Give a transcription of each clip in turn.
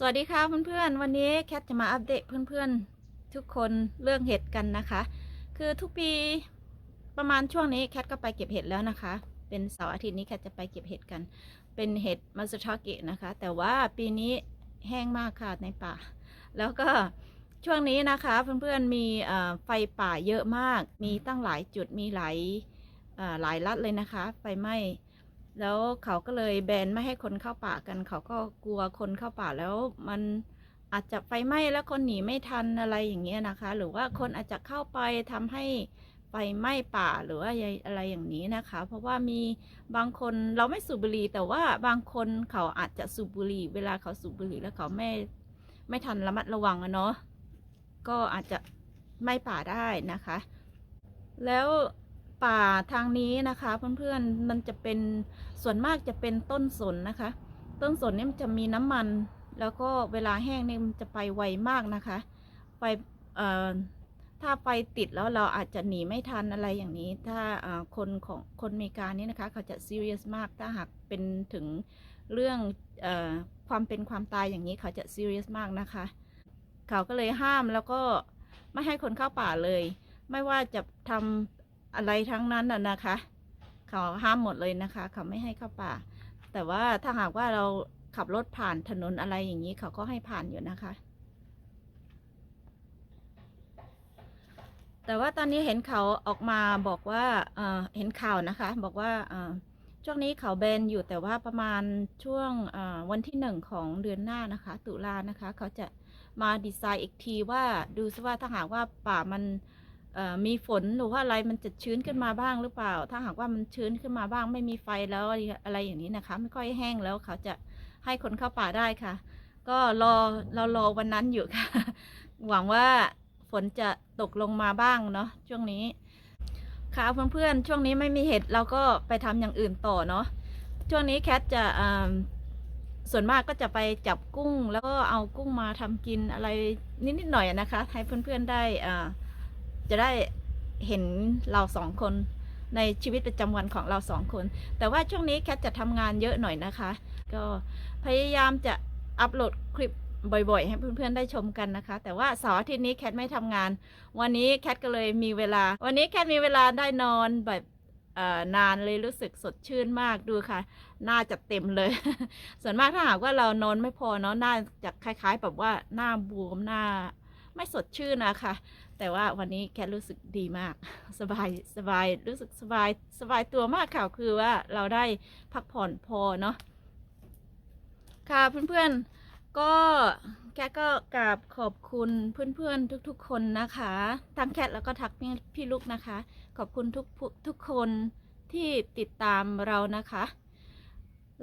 สวัสดีค่ะเพื่อนๆ วันนี้แคทจะมาอัปเดตเพื่อนๆ ทุกคนเรื่องเห็ดกันนะคะ คือทุกปีประมาณช่วงนี้แคทก็ไปเก็บเห็ดแล้วนะคะ เป็นเสาร์อาทิตย์นี้แคทจะไปเก็บเห็ดกัน เป็นเห็ดมาสุทาเกะนะคะ แต่ว่าปีนี้แห้งมากค่ะในป่า แล้วก็ช่วงนี้นะคะเพื่อนๆมีไฟป่าเยอะมาก มีตั้งหลายจุดมีหลายหลายรัฐเลยนะคะ ไฟไหม้ แล้วเขาก็เลยแบนไม่ให้คนเข้าป่ากัน เขาก็กลัวคนเข้าป่าแล้วมันอาจจะไฟไหม้แล้วคนหนีไม่ทันอะไรอย่างเงี้ยนะคะ หรือว่าคนอาจจะเข้าไปทำให้ไฟไหม้ป่าหรือว่าอะไรอย่างนี้นะคะ เพราะว่ามีบางคนเราไม่สูบบุหรี่แต่ว่าบางคนเขาอาจจะสูบบุหรี่ เวลาเขาสูบบุหรี่แล้วเขาไม่ไม่ทันระมัดระวังอะเนาะก็อาจจะไหม้ป่าได้นะคะ แล้ว ป่าทางนี้นะคะ เพื่อนๆมันจะเป็นส่วนมากจะเป็นต้นสนนะคะ ต้นสนนี่มันจะมีน้ำมัน แล้วก็เวลาแห้งนี่มันจะไปไวมากนะคะไฟถ้าไฟติดแล้วเราอาจจะหนีไม่ทันอะไรอย่างนี้ ถ้าคนของคนอเมริกานี่นะคะ เขาจะซีเรียสมากถ้าหากเป็นถึงเรื่องออความเป็นความตายอย่างนี้เขาจะซีเรียสมากนะคะ เขาก็เลยห้ามแล้วก็ไม่ให้คนเข้าป่าเลย ไม่ว่าจะทำ อะไรทั้งนั้นน่ะนะคะเขาห้ามหมดเลยนะคะ เขาไม่ให้เข้าป่า แต่ว่าถ้าหากว่าเราขับรถผ่านถนนอะไรอย่างนี้ เขาก็ให้ผ่านอยู่นะคะ แต่ว่าตอนนี้เห็นเขาออกมาบอกว่าเเห็นข่าวนะคะ บอกว่าช่วงนี้เขาแบนอยู่แต่ว่าประมาณช่วงวันที่หนึ่งของเดือนหน้านะคะ ตุลานะคะ เขาจะมาดีไซน์อีกทีว่าดูซิว่าถ้าหากว่าป่ามัน มีฝนหรือว่าอะไรมันจะชื้นขึ้นมาบ้างหรือเปล่า ถ้าหากว่ามันชื้นขึ้นมาบ้าง ไม่มีไฟแล้วอะไรอย่างนี้นะคะ ไม่ค่อยแห้งแล้วเขาจะให้คนเข้าป่าได้ค่ะ ก็รอเรารอวันนั้นอยู่ค่ะ หวังว่าฝนจะตกลงมาบ้างเนาะช่วงนี้ ค่ะเพื่อนๆช่วงนี้ไม่มีเห็ดเราก็ไปทำอย่างอื่นต่อเนาะช่วงนี้แคทจะอ่าส่วนมากก็จะไปจับกุ้ง แล้วก็เอากุ้งมาทำกินอะไรนิดๆหน่อยนะคะ ให้เพื่อนๆได้อ่า จะได้เห็นเราสองคนในชีวิตประจำวันของเราสองคน แต่ว่าช่วงนี้แคทจะทำงานเยอะหน่อยนะคะ ก็พยายามจะอัปโหลดคลิปบ่อยๆ ให้เพื่อนๆ ได้ชมกันนะคะ แต่ว่าเสาร์อาทิตย์นี้แคทไม่ทำงาน วันนี้แคทก็เลยมีเวลา วันนี้แคทมีเวลาได้นอนแบบนานเลยรู้สึกสดชื่นมากดูค่ะ หน้าจะเต็มเลย ส่วนมากถ้าหากว่าเรานอนไม่พอเนาะหน้าจะคล้าย ๆ แบบว่าหน้าบวมหน้าไม่สดชื่นนะคะ แต่ว่าวันนี้แคทรู้สึกดีมาก สบายสบายรู้สึกสบายสบายตัวมากค่ะคือว่าเราได้พักผ่อนพอเนาะค่ะเพื่อนๆก็แคทก็กราบขอบคุณเพื่อนๆทุกๆคนนะคะ ทั้งแคทแล้วก็ทักพี่พี่ลูกนะคะ ขอบคุณทุกทุกคนที่ติดตามเรานะคะ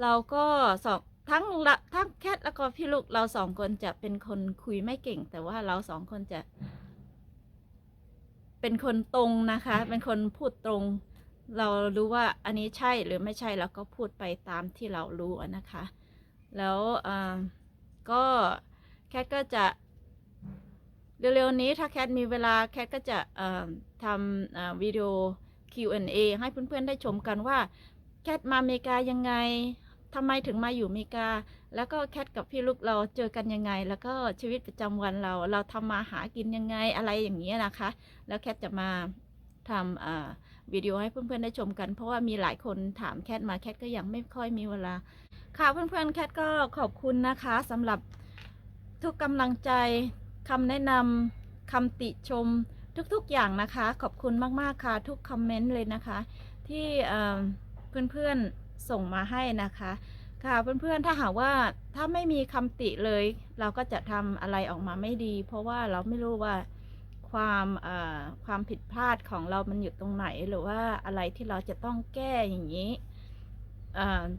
เราก็สองทั้งละทั้งแคทแล้วก็พี่ลูกเราสองคนจะเป็นคนคุยไม่เก่ง แต่ว่าเราสองคนจะ เป็นคนตรงนะคะ เป็นคนพูดตรง เรารู้ว่าอันนี้ใช่หรือไม่ใช่เราก็พูดไปตามที่เรารู้อะนะคะ แล้วอ่าก็แคทก็จะเร็วๆนี้ถ้าแคทมีเวลาแคทก็จะเอ่อทำเอ่อวิดีโอ Q&A ให้เพื่อนๆได้ชมกันว่าแคทมาอเมริกายังไง ทำไมถึงมาอยู่อเมริกา แล้วก็แคทกับพี่ลูกเราเจอกันยังไง แล้วก็ชีวิตประจำวันเรา เราทำมาหากินยังไงอะไรอย่างเงี้ยนะคะ แล้วแคทจะมาทำอ่าวิดีโอให้เพื่อนๆได้ชมกัน เพราะว่ามีหลายคนถามแคทมาแคทก็ยังไม่ค่อยมีเวลา ค่ะเพื่อนๆแคทก็ขอบคุณนะคะสำหรับทุกกำลังใจคำแนะนำคำติชมทุกๆอย่างนะคะ ขอบคุณมากๆค่ะ ทุกคอมเมนต์เลยนะคะ ที่เอ่อเพื่อนๆ ส่งมาให้นะคะ ค่ะเพื่อนๆถ้าหากว่าถ้าไม่มีคำติเลย เราก็จะทำอะไรออกมาไม่ดี เพราะว่าเราไม่รู้ว่าความความผิดพลาดของเรามันอยู่ตรงไหนหรือว่าอะไรที่เราจะต้องแก้อย่างนี้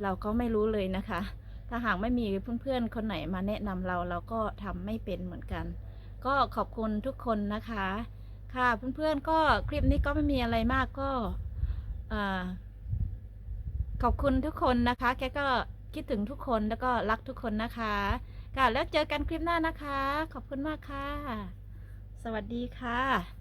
เราก็ไม่รู้เลยนะคะ ถ้าหากไม่มีเพื่อนๆคนไหนมาแนะนำเราเราก็ทำไม่เป็นเหมือนกัน ก็ขอบคุณทุกคนนะคะ ค่ะเพื่อนๆก็คลิปนี้ก็ไม่มีอะไรมากก็อ่อ ขอบคุณทุกคนนะคะ แกก็คิดถึงทุกคนแล้วก็รักทุกคนนะคะ ค่ะ แล้วเจอกันคลิปหน้านะคะ ขอบคุณมากค่ะ สวัสดีค่ะ